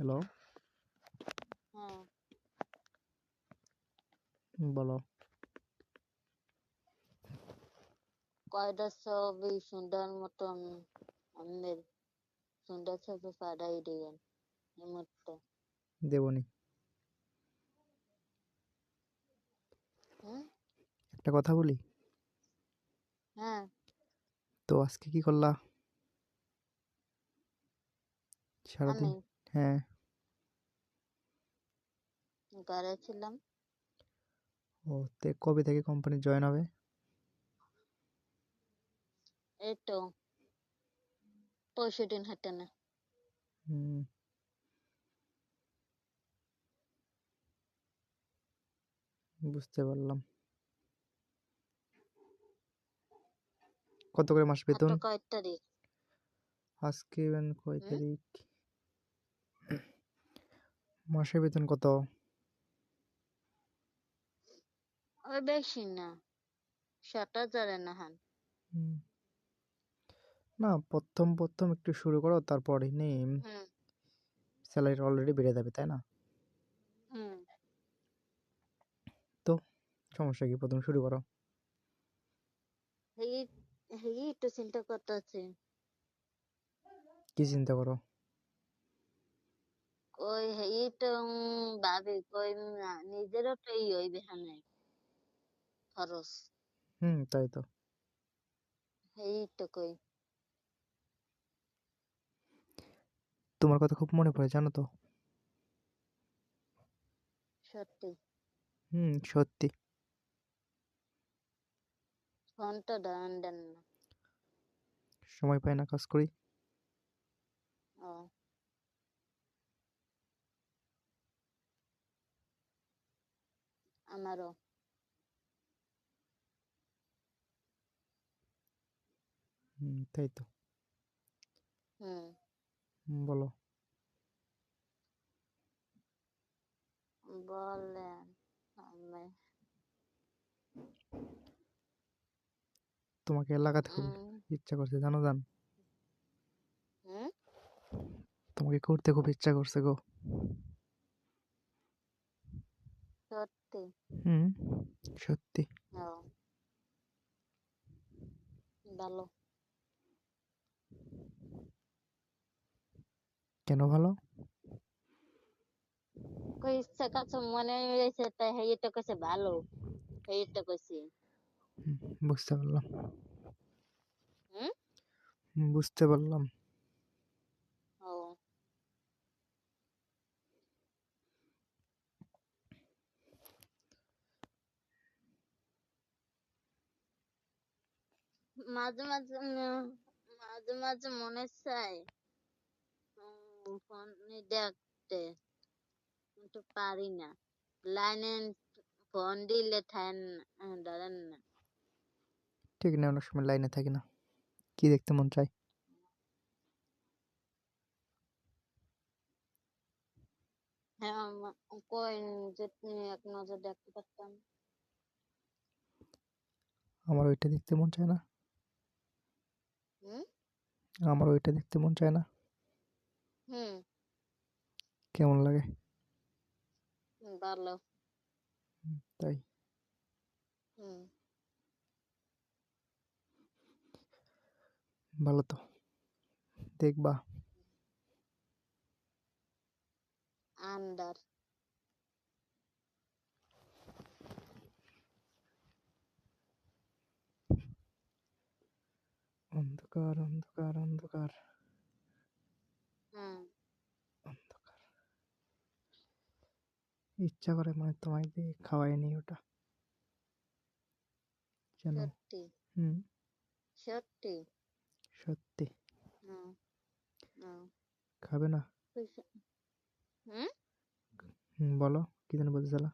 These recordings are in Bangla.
হ্যালো হ্যাঁ। বলো। কয়টা ছবি সুন্দর মতন আমাদের সুন্দর ছবি পাঠাই দিবেন এই মুহূর্তে? দেবনি। একটা কথা বলি? হ্যাঁ। তো আজকে কি করলা? সারাদিন? হ্যাঁ। ঘরে ছিলাম ও তে কবে থেকে কোম্পানি জয়েন হবে? এই তো পরশু দিন হাঁটে না। হুম। বুঝতে পারলাম। কত করে মাস বেতন? কয় তারিখ? আজকে কয় তারিখ? মাসে বেতন কত? ওই বেশি না। সাত হাজারে না হান। না প্রথম প্রথম একটু শুরু করো তারপরে হুম। স্যালারি অলরেডি বেড়ে যাবে তাই না? হুম। সমস্যা কি? প্রথম শুরু করো। এই একটু চিন্তা করতেছি। কি চিন্তা করো? কই এই তো ভাবি কই নিজেরও তো এই হইবে হানে। খরচ। হুম তাই তো। এই তো কই তোমার কথা খুব মনে পড়ে জানো তো? সত্যি। হুম সত্যি। ফোনটা দান দেন না। সময় পাই না কাজ করি। ও। আমারও। হুম তাই তো। হুম, বলো। বলেন আমি তোমাকে লাগাতে খুব উম, ইচ্ছা করছে জানো জান? হুম? তোমাকে করতে খুব ইচ্ছা করছে গো। সত্যি? হুম সত্যি। ও। ভালো। কেন ভালো? কই ইচ্ছা কাছে মনে হয়েছে তাই হেইটা কইছে ভালো হেইটা কইছি। বুঝতে পারলাম। বুঝতে পারলাম। মাঝে মাঝে মাঝে মাঝে মনে চায়। ফোনে দেখতে কিন্তু পারি না লাইনে ফোন দিলে ধরেন না ঠিক না অনেক সময় লাইনে থাকি না কি দেখতে মন চায় হ্যাঁ আমার ওইটা দেখতে মন চায় না আমার ওইটা দেখতে মন চায় না হুম। কেমন লাগে? ভালো। হুম, তাই? হুম। ভালো তো। দেখবা। আন্ডার। অন্ধকার অন্ধকার অন্ধকার হুম অন্ধকার ইচ্ছা করে মানে তোমায় দিয়ে খাওয়াই নি ওটা। যেন সত্যি। হুম। সত্যি। সত্যি। খাবে না? হুম? বলো কি যেন বলতেছিলা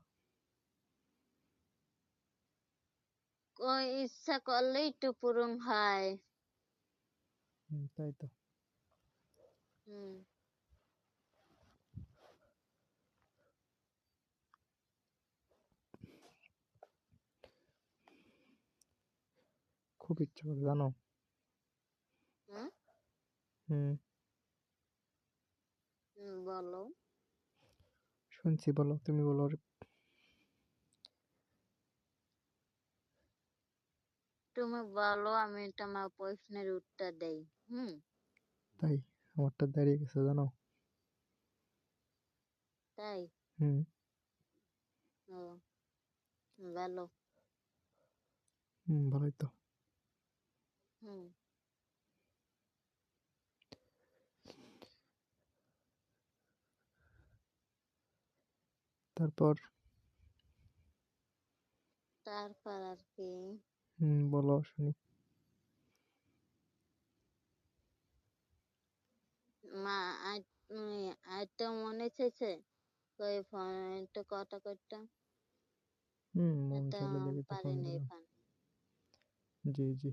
ইচ্ছা করলেই তো পূরণ হয়। তাই তো। হুম। খুব ইচ্ছা করে জানো? হুম। হুম বলো। শুনছি বলো তুমি বলো। তুমি বলো আমি তোমার প্রশ্নের উত্তর দেই হুম? তাই আমারটা দাঁড়িয়ে গেছে জানো? তাই? হুম। ও বলো। হুম ভালোই তো। হুম। তারপর? তারপর আর কি। হুম বলো শুনি। মা আজ আজটা মনে চেয়েছে কই ফোন একটু কথা করতাম হুম মন এটা চাইলে দেখি তো ফোন পারিনি জি জি।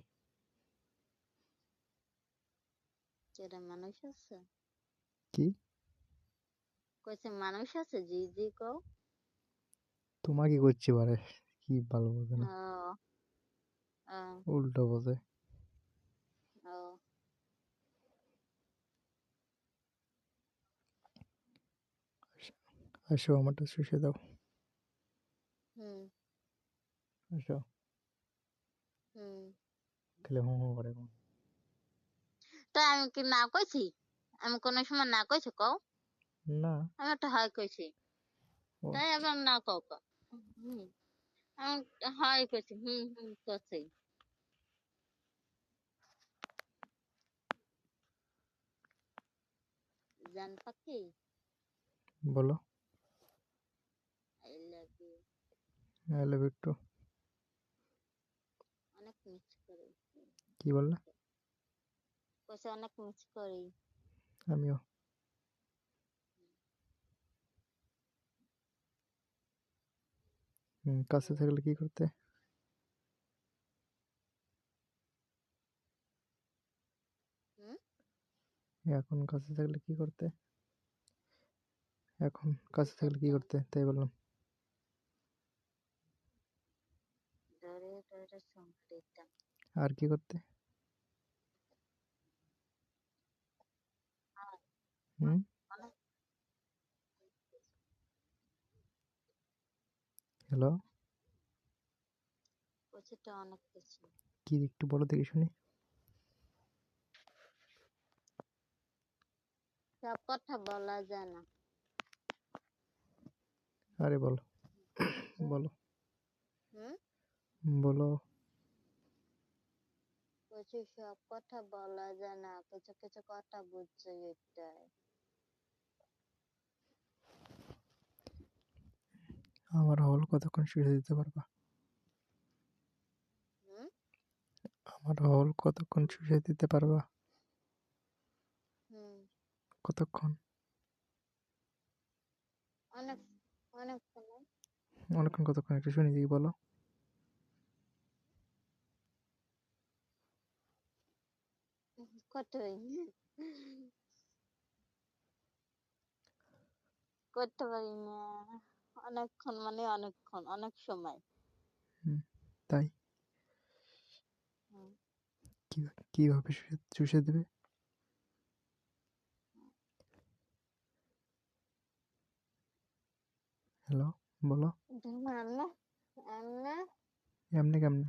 যেটা মানুষ আছে? কি? কইছে মানুষ আছে? জি জি কও। তোমাকে করছি বারে? কি ভালো বোঝে না। উল্টো বোঝে। আসো আমারটা শুষে দাও। হুম। আসো। হুম। খেলে হুঁ হুঁ করে। তা আমি কি না কইছি? আমি কোনো সময় না কইছি কও? না। আমি একটা হয় কইছি। তাই আবার না কও কও। আমি হয় কইছি হুম হুম কইছি। জান পাখি? বলো। I love you I love you too অনেক মিস করি। কি বললা? কইছে অনেক মিস করি। আমিও। হুম কাছে থাকলে কি করতে? হুম? এখন কাছে থাকলে কি করতে? এখন কাছে থাকলে কি করতে? তাই বললাম। আর কি করতে? হুম হ্যালো অনেক কিছু। কি একটু বলো দেখি শুনি। সব কথা বলা যায় না। আরে বলো। বলো। হুম? বলো। কইছে সব কথা বলা যায় না। কিছু কিছু কথা বুঝছে এটাই আমার হল কতক্ষণ শুষে দিতে পারবা? আমার হল কতক্ষণ শুষে দিতে পারবা? কতক্ষণ? অনেক অনেক সময়। অনেকক্ষণ কতক্ষণ? একটু শুনি দেখি বলো। কতই? করতে পারি না। অনেকক্ষণ মানে অনেকক্ষণ অনেক সময়। তাই? কি কীভাবে শুষে চুষে দেবে? হ্যালো বলো। এমনে কেমনে?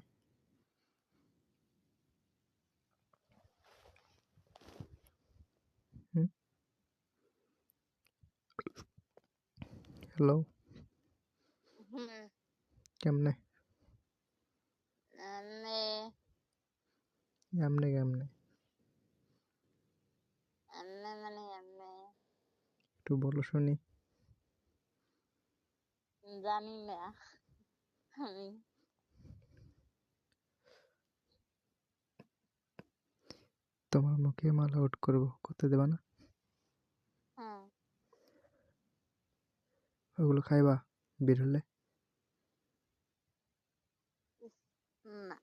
হ্যালো। কেমনে? এমনে এমনে কেমনে? এমনে মানে এমনে একটু বলো শুনি। জানি না। আমি তোমার মুখে মালা আউট করব করতে দেবা না? হ্যাঁ। ওগুলো খাইবা বের হলে না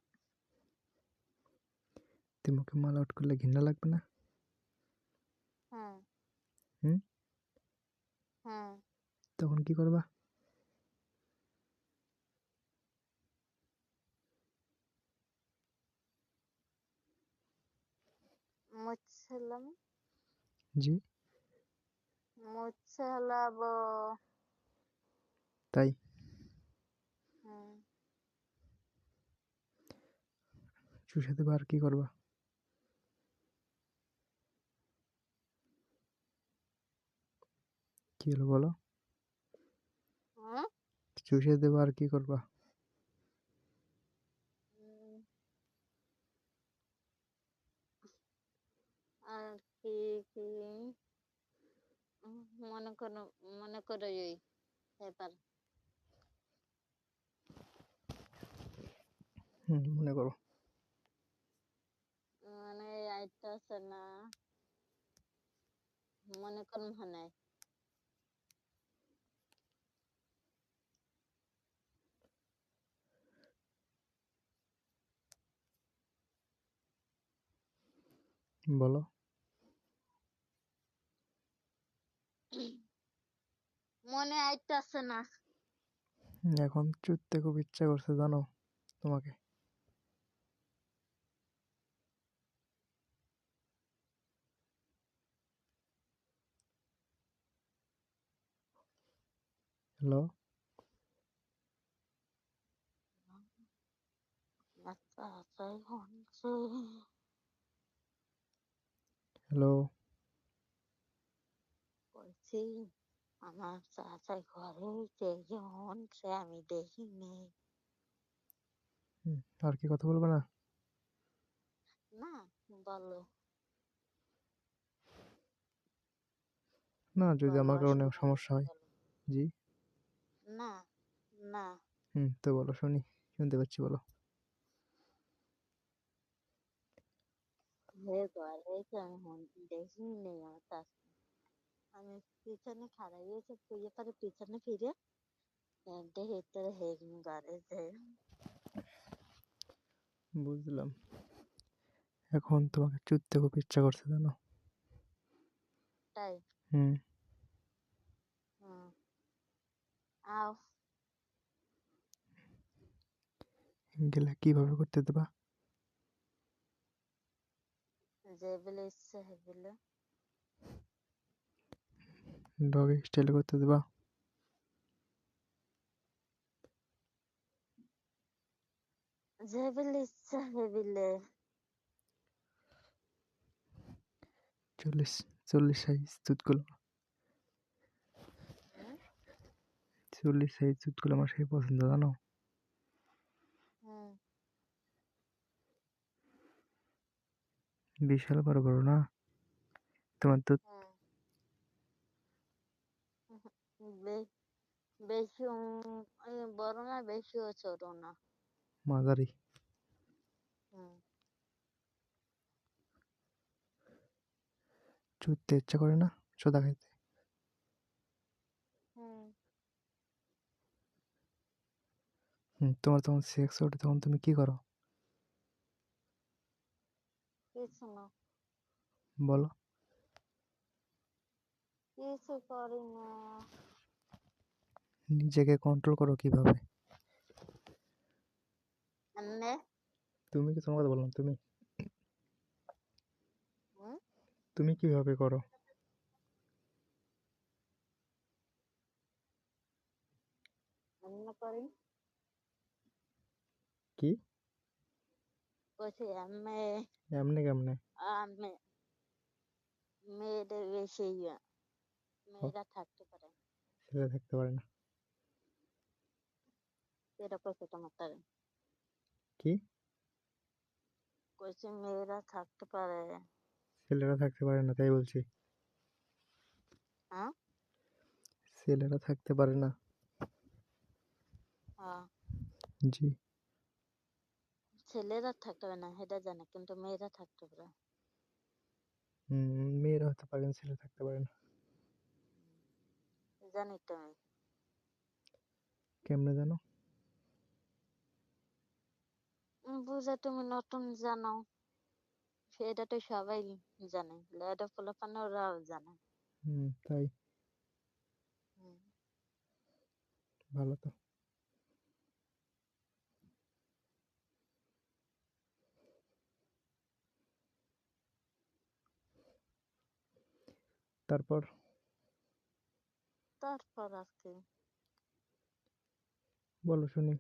তুই মুখে মালা আউট করলে ঘৃণা লাগবে না? হ্যাঁ। হুম? হ্যাঁ। তখন কি করবা? মুছছিলাম জি। মুছে তাই? হুম। চুষে দেবে আর কি করবা? কি হলো বলো? চুষে দেবে আর কি করবা? আর কি কি? মনে করো মনে করো এই ব্যাপার। হুম মনে করো। মানে আইতাছে না। মনে করুন মানে বলো। মনে আইতাছে না। এখন চুদতে খুব ইচ্ছা করছে জানো তোমাকে। হ্যালো। আচ্ছা আচ্ছা হ্যালো বলছি আমার চাচা ঘরে যেজন সে আমি দেখিনি হুম, আর কি কথা বলবে না না বলো না যদি বলো আমার কারণে অসুবিধা সমস্যা হয় বলো। জি না না হুম তো বলো শুনি শুনতে পাচ্ছি বলো দেখিনি নেই আমার আমি পিছনে খাড়া গিয়েছে পুয়ে পরে পিছনে ফিরে দেখি তোর হে ঘরে যে বুঝলাম। এখন তোমাকে চুদতে খুব ইচ্ছা করছে জানো? তাই? হুম। হুম। আও গেলে কীভাবে করতে দেবা? যে বলে ইচ্ছে বলে। স্টাইল করতে দেবা। ইচ্ছে হে চল্লিশ চল্লিশ সাইজ চুদগুলো হুম চল্লিশ সাইজ চুদগুলো আমার সেই পছন্দ জানো হুম বিশাল বড় বড় না? তোমার তো বেশি বড় না বেশিও ছোট না। মাঝারি। চুদতে ইচ্ছা করে না চোদা খাইতে তোমার তখন সেক্স ওঠে তখন তুমি কি করো? কিছু না বলো। কিছু করি না নিজেকে কন্ট্রোল করো কীভাবে? এমনে তুমি কি তোমার কথা বললাম? তুমি? তুমি কীভাবে করি? কি? আমি মেয়েদের বেশি ইয়া মেয়েরা থাকতে পারে ছেলে থাকতে পারে না এটা কি কইছে মেয়েরা থাকতে পারে ছেলেরা থাকতে পারে না তাই বলছি হ্যাঁ ছেলেরা থাকতে পারে না হ্যাঁ জি ছেলেরা থাকতে পারে না সেটা জানে কিন্তু মেয়েরা থাকতে পারে। হুম মেয়েরা হতে পারে ছেলে থাকতে পারে না। জানি তো আমি কেমনে জানো? বুঝে তুমি নতুন জানো। সেটা তো সবাই জানে লেডা পোলাপান ওরাও জানে। হুম তাই। ভালো তো। তারপর? তারপর আর কি। বলো শুনি।